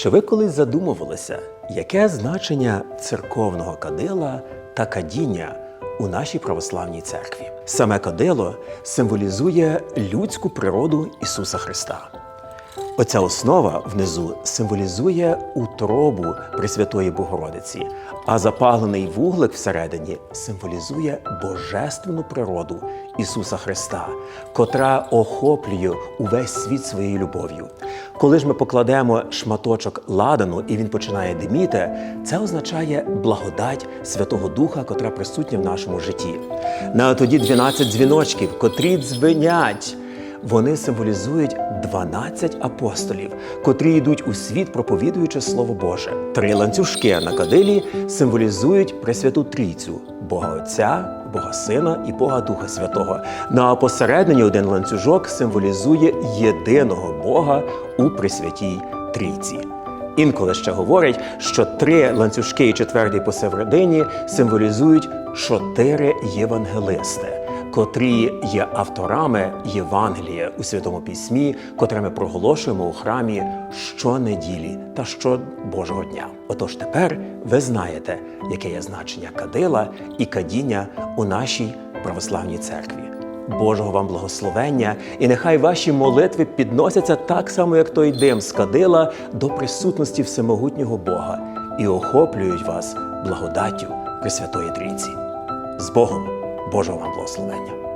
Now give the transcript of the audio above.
Чи ви колись задумувалися, яке значення церковного кадила та кадіння у нашій православній церкві? Саме кадило символізує людську природу Ісуса Христа. Оця основа внизу символізує утробу Пресвятої Богородиці, а запалений вуглик всередині символізує божественну природу Ісуса Христа, котра охоплює увесь світ своєю любов'ю. Коли ж ми покладемо шматочок ладану і він починає диміти, це означає благодать Святого Духа, котра присутня в нашому житті. На тоді 12 дзвіночків, котрі дзвенять. Вони символізують 12 апостолів, котрі йдуть у світ, проповідуючи Слово Боже. Три ланцюжки на кадилі символізують Пресвяту Трійцю Бога Отця, Бога Сина і Бога Духа Святого. На посередині один ланцюжок символізує єдиного Бога у Пресвятій Трійці. Інколи ще говорять, що три ланцюжки і четвертий посередині символізують чотири євангелисти котрі є авторами Євангелія у Святому Письмі, котре ми проголошуємо у храмі щонеділі та щобожого дня. Отож тепер ви знаєте, яке є значення кадила і кадіння у нашій православній церкві. Божого вам благословення, і нехай ваші молитви підносяться так само, як той дим з кадила до присутності всемогутнього Бога і охоплюють вас благодаттю Пресвятої Трійці. З Богом! Божого вам благословення!